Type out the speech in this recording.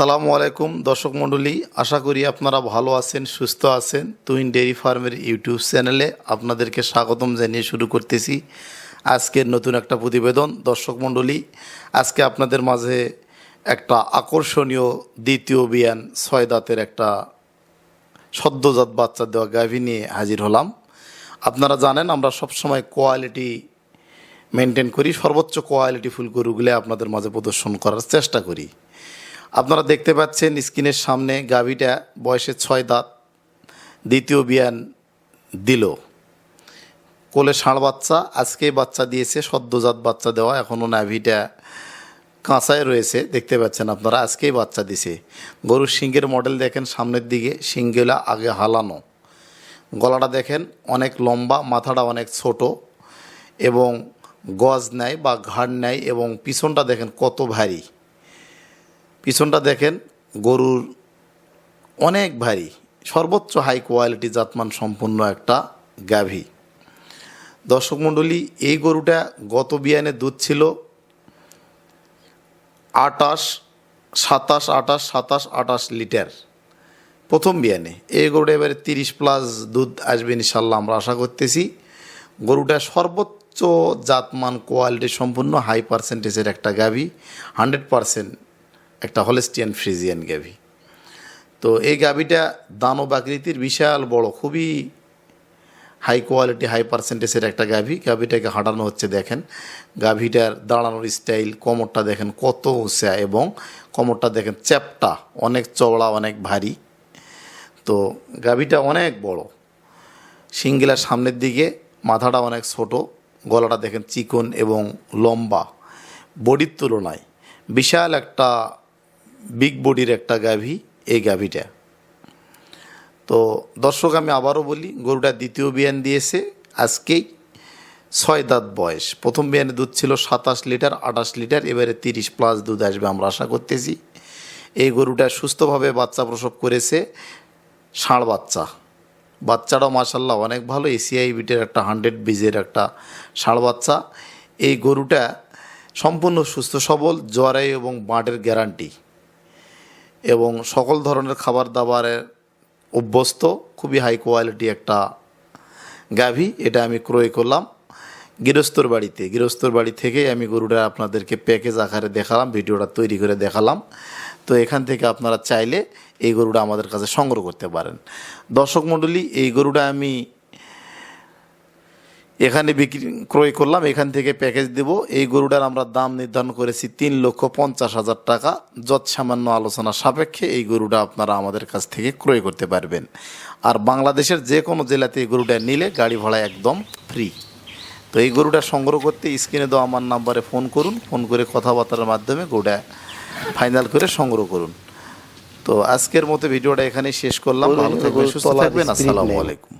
সালামু আলাইকুম, দর্শক মণ্ডলী। আশা করি আপনারা ভালো আছেন, সুস্থ আছেন। তুহিন ডেয়ারি ফার্মের ইউটিউব চ্যানেলে আপনাদেরকে স্বাগতম জানিয়ে শুরু করতেছি আজকের নতুন একটা প্রতিবেদন। দর্শক মণ্ডলী, আজকে আপনাদের মাঝে একটা আকর্ষণীয় দ্বিতীয় বিয়ান ছয় দাঁতের একটা সদ্যজাত বাচ্চা দেওয়া গাভী নিয়ে হাজির হলাম। আপনারা জানেন, আমরা সবসময় কোয়ালিটি মেনটেন করি, সর্বোচ্চ কোয়ালিটি ফুল গরুগুলো আপনাদের মাঝে প্রদর্শন করার চেষ্টা করি। আপনারা দেখতে পাচ্ছেন স্ক্রিনের সামনে গাভীটা বয়সে ছয় দাঁত, দ্বিতীয় বিয়ান দিল। কোলে ষাঁড় বাচ্চা, আজকেই বাচ্চা দিয়েছে, সদ্যজাত বাচ্চা দেওয়া, এখনও নাভিটা কাঁচায় রয়েছে, দেখতে পাচ্ছেন আপনারা, আজকেই বাচ্চা দিছে। গরুর শিঙ্গের মডেল দেখেন সামনের দিকে শিঙ্গেলা আগে হালানো। গলাটা দেখেন অনেক লম্বা, মাথাটা অনেক ছোট এবং গজ নেয় বা ঘাড় নেয় এবং পিছনটা দেখেন কত ভারী। পিছনটা দেখেন, গরুর অনেক ভারী সর্বোচ্চ হাই কোয়ালিটি জাতমান সম্পন্ন একটা গাভী। দর্শক মণ্ডলী, এই গরুটা গত বিয়ানে দুধ ছিল আটাশ, সাতাশ আটাশ সাতাশ, আটাশ লিটার প্রথম বিয়ানে। এই গরুটা এবারে তিরিশ প্লাস দুধ আসবে ইনশাল্লাহ আমরা আশা করতেছি। গরুটা সর্বোচ্চ জাতমান কোয়ালিটি সম্পূর্ণ হাই পার্সেন্টেজের একটা গাভী হান্ড্রেড পার্সেন্ট একটা হলেস্টিয়ান ফ্রিজিয়ান গাভি। তো এই গাভীটা দানব আকৃতির বিশাল বড়, খুবই হাই কোয়ালিটি হাই পার্সেন্টেজের একটা গাভি। গাভিটাকে হাঁটানো হচ্ছে, দেখেন। গাভিটার দাঁড়ানোর স্টাইল কোমরটা দেখেন কত উঁচা এবং কোমরটা দেখেন চ্যাপটা, অনেক চওড়া, অনেক ভারী। তো গাভিটা অনেক বড়। সিঙ্গেলার সামনের দিকে মাথাটা অনেক ছোট, গলাটা দেখেন চিকন এবং লম্বা। বডির তুলনায় বিশাল একটা বিগ বডির একটা গাভী, এই গাভীটা। তো দর্শক, আমি আবারও বলি, গরুটা দ্বিতীয় বিয়ান দিয়েছে, আজকেই ছয় দাঁত বয়স। প্রথম বিয়ানে দুধ ছিল সাতাশ লিটার, আঠাশ লিটার, এবারে তিরিশ প্লাস দুধ আসবে আমরা আশা করতেছি। এই গরুটা সুস্থভাবে বাচ্চা প্রসব করেছে, ষাঁড় বাচ্চা। বাচ্চাটাও মাসাল্লাহ অনেক ভালো এসিআই বিটের একটা হান্ড্রেড বিজের একটা ষাঁড় বাচ্চা। এই গরুটা সম্পূর্ণ সুস্থ, সবল জ্বরে এবং বাঁটের গ্যারান্টি এবং সকল ধরনের খাবার দাবারের অভ্যস্ত, খুবই হাই কোয়ালিটি একটা গাভী। এটা আমি ক্রয় করলাম গৃহস্থর বাড়িতে। গৃহস্থর বাড়ি থেকে আমি গরুটা আপনাদেরকে প্যাকেজ আকারে দেখালাম, ভিডিওটা তৈরি করে দেখালাম। তো এখান থেকে আপনারা চাইলে এই গরুটা আমাদের কাছে সংগ্রহ করতে পারেন। দর্শক মণ্ডলী, এই গরুটা আমি এখানে বিক্রি ক্রয় করলাম এখান থেকে প্যাকেজ দেব। এই গরুটার আমরা দাম নির্ধারণ করেছি তিন লক্ষ পঞ্চাশ হাজার টাকা। যৎ সামান্য আলোচনা সাপেক্ষে এই গরুটা আপনারা আমাদের কাছ থেকে ক্রয় করতে পারবেন। আর বাংলাদেশের যে কোনো জেলাতে এই গরুটা নিলে গাড়ি ভাড়া একদম ফ্রি তো এই গরুটা সংগ্রহ করতে স্ক্রিনে দেওয়া আমার নাম্বারে ফোন করুন। ফোন করে কথাবার্তার মাধ্যমে গরুটা ফাইনাল করে সংগ্রহ করুন। তো আজকের মতো ভিডিওটা এখানেই শেষ করলাম। ভালো থাকবেন সুস্থ থাকবেন। আসসালামু আলাইকুম।